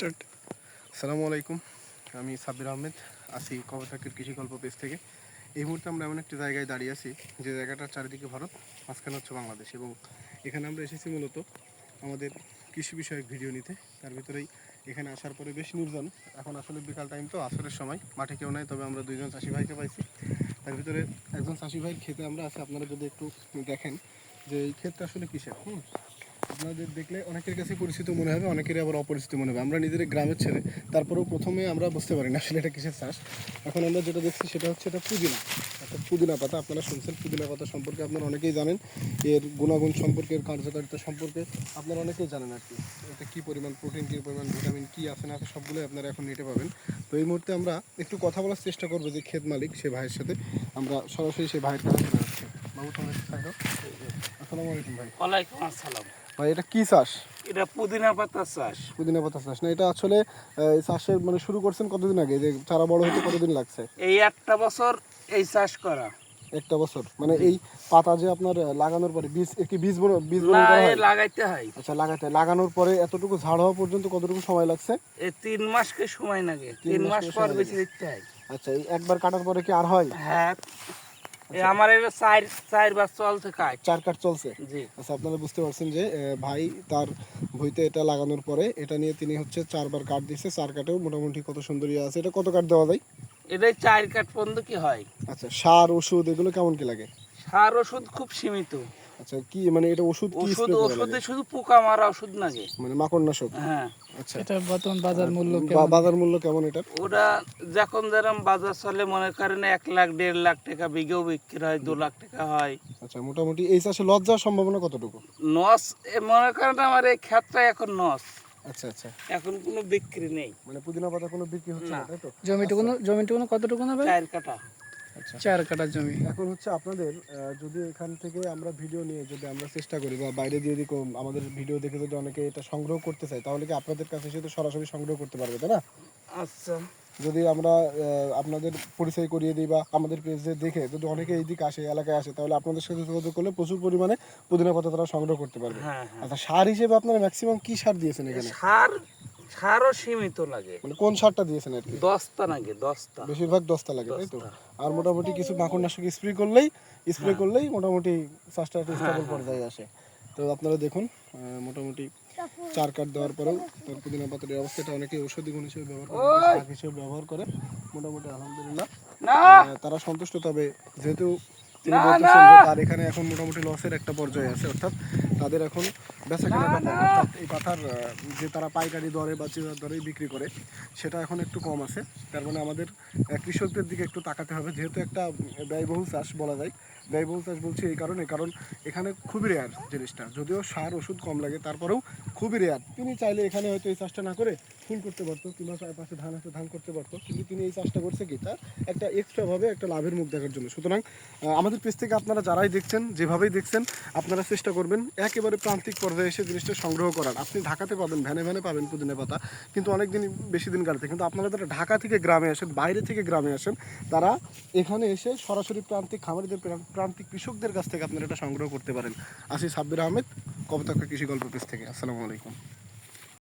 Start আসসালামু আলাইকুম। আমি সাব্বির আহমেদ আসি কবথাকের কৃষি গল্প পেজ থেকে। এই মুহূর্তে আমরা এমন একটি জায়গায় দাঁড়িয়ে আছি, যে জায়গাটার চারিদিকে ভারত, মাঝখানে হচ্ছে বাংলাদেশ এবং এখানে আমরা এসেছি মূলত আমাদের কৃষি বিষয়ক ভিডিও নিতে। তার ভিতরেই এখানে আসার পরে বেশ নির্জন, এখন আসলে বিকাল টাইম তো, আসরের সময়, মাঠে কেউ নাই, তবে আমরা দুইজন চাষি ভাইকে পাইছি। তার ভিতরে একজন চাষি ভাইয়ের খেতে আমরা আছি, আপনারা যদি একটু দেখেন যে এই ক্ষেতটা আসলে কিসের? হুম আপনাদের দেখলে অনেকের কাছে পরিচিত মনে হবে, অনেকেরই আবার অপরিচিত মনে হবে। আমরা নিজেদের গ্রামের ছেলে, তারপরেও প্রথমে আমরা বুঝতে পারি না আসলে এটা কিসের চাষ। এখন আমরা যেটা দেখছি সেটা হচ্ছে এটা পুদিনা অর্থাৎ পুদিনা পাতা। আপনারা শুনছেন পুদিনা পাতা সম্পর্কে, আপনারা অনেকেই জানেন, এর গুণাগুণ সম্পর্কে, এর কার্যকারিতা সম্পর্কে, আপনারা অনেকেই জানেন আর কি। এটা কী পরিমাণ প্রোটিন কী পরিমাণ ভিটামিন কী আছে না আছে সবগুলোই আপনারা এখন নিতে পাবেন তো এই মুহূর্তে আমরা একটু কথা বলার চেষ্টা করব যে ক্ষেত মালিক, সে ভাইয়ের সাথে। আমরা সরাসরি সেই ভাইয়ের কাছে যাচ্ছি। বাবু, তোমার আসসালামু আলাইকুম ভাই। ওয়ালাইকুম আসসালাম। ভাই এটা কী চাষ? এটা পুদিনা পাতা চাষ। পুদিনা পাতা চাষ। না এটা আসলে চাষের মানে শুরু করছেন কতদিন আগে? যে চারা বড় হতে কতদিন লাগছে? এই একটা বছর এই চাষ করা। একটা বছর। মানে এই পাতা যে আপনার লাগানোর পরে বীজ কি বীজ বীজ? লাগাইতে হয়। আচ্ছা হয়। লাগানোর পরে এতটুকু ঝাড় হওয়া পর্যন্ত কতটুকু সময় লাগছে? এই তিন মাসকে সময় লাগে। তিন মাস পর বেশি দিতে হয়। আচ্ছা এই একবার কাটার পরে কি আর হয়? হ্যাঁ। আমার এটা চার চারবার চলছে কাজ। চার কাট চলছে? জি। আচ্ছা আপনারা বুঝতে পারছেন যে ভাই তার ভুইতে এটা লাগানোর পরে এটা নিয়ে তিনি হচ্ছে চারবার কাট দিচ্ছে চার কাটেও মোটামুটি কত সুন্দর আছে। এটা কত কাট দেওয়া যায়? এটাই চার কাঠ পর্যন্ত কি হয়? আচ্ছা সার ওষুধ এগুলো কেমন কি লাগে? সার ওষুধ খুব সীমিত। আচ্ছা কি মানে এটা ওষুধ কি ওষুধ ওষুধে শুধু পোকা মারা ওষুধ লাগে। মানে মাকড়নাশক? হ্যাঁ। এটা বর্তমান বাজার মূল্য বাজার মূল্য কেমন ওরা যখন যেরকম বাজার চলে মনে করেন এক লাখ দেড় লাখ টাকা বিঘেও বিক্রি হয় দু লাখ টাকা হয়। আচ্ছা মোটামুটি এই চাষে লস যাওয়ার সম্ভাবনা কতটুকু? নস মনে করেন আমার এই ক্ষেতটা এখন নস। আচ্ছা আচ্ছা। এখন কোনো বিক্রি নেই। মানে পুদিনা পাতা কোনো বিক্রি হচ্ছে না। তাই তো? জমিটুকুনো জমিটুকুনো কতটুকু হবে চার কাটা আচ্ছা চার কাটা জমি। এখন হচ্ছে আপনাদের যদি এখান থেকে আমরা ভিডিও নিয়ে যদি আমরা চেষ্টা করি বা বাইরে দিয়ে দিকে আমাদের ভিডিও দেখে যদি অনেকে এটা সংগ্রহ করতে চায় তাহলে কি আপনাদের কাছে এসে তো সরাসরি সংগ্রহ করতে পারবে তাই না? আচ্ছা। যদি আমরা আহ, আপনাদের পরিচয় করিয়ে দিই বা আমাদের পেজে দেখে যদি অনেকে এই দিকে আসে এলাকায় আসে তাহলে আপনাদের সাথে যোগাযোগ করলে প্রচুর পরিমাণে পুদিনা পাতা তারা সংগ্রহ করতে পারবে। হ্যাঁ হ্যাঁ। আচ্ছা সার হিসেবে আপনারা ম্যাক্সিমাম কি সার দিয়েছেন এখানে? সার সারও সীমিত লাগে। মানে কোন সারটা দিয়েছেন আর কি? লাগে দশটা বেশিরভাগ দশটা লাগে তাই তো? আর মোটামুটি কিছু মাকড়নাশক স্প্রে করলেই স্প্রে করলেই মোটামুটি চাষটা স্টেবল পর্যায়ে আসে। তো আপনারা দেখুন মোটামুটি চার কাঠ দেওয়ার পরেও তার পুদিনা পাতার অবস্থাটা অনেকে ঔষধি গুণ হিসেবে ব্যবহার করে শাক হিসেবে ব্যবহার করে। মোটামুটি আলহামদুলিল্লাহ। তারা সন্তুষ্ট তবে যেহেতু তিনি বলতেছেন যে তার এখানে এখন মোটামুটি লসের একটা পর্যায়ে আছে অর্থাৎ তাদের এখন বেচা কেনা কম অর্থাৎ এই পাতার যে তারা পাইকারি দরে বা চিরার দরে বিক্রি করে সেটা এখন একটু কম আছে। তার মানে আমাদের কৃষকদের দিকে একটু তাকাতে হবে। যেহেতু একটা ব্যয়বহুল চাষ বলা যায় ব্যয়বহুল চাষ বলছি এই কারণে, কারণ এখানে খুবই রেয়ার জিনিসটা। যদিও সার, ওষুধ কম লাগে, তারপরেও খুবই রেয়ার তিনি চাইলে এখানে হয়তো এই চাষটা না করে ফুল করতে পারতো, কিংবা পাশে ধান আছে, ধান করতে পারতো, কিন্তু তিনি এই চাষটা করছে কি? তার একটা এক্সট্রাভাবে একটা লাভের মুখ দেখার জন্য। সুতরাং আমাদের পেজ থেকে আপনারা যারাই দেখছেন, যেভাবেই দেখছেন, আপনারা চেষ্টা করবেন একেবারে প্রান্তিক পর্যায়ে এসে জিনিসটা সংগ্রহ করার। আপনি ঢাকাতে পাবেন, ভ্যানে ভ্যানে পাবেন পুদিনা পাতা, কিন্তু অনেক দিন বেশি দিন কাটতে কিন্তু আপনারা যারা ঢাকা থেকে গ্রামে আসেন, বাইরে থেকে গ্রামে আসেন, তারা এখানে এসে সরাসরি প্রান্তিক খামারিদের প্রান্তিক কৃষকদের কাছ থেকে আপনারা এটা সংগ্রহ করতে পারেন। আসি সাব্বির আহমেদ কবতাক্কা কৃষি গল্প পেজ থেকে। আসসালামু আলাইকুম।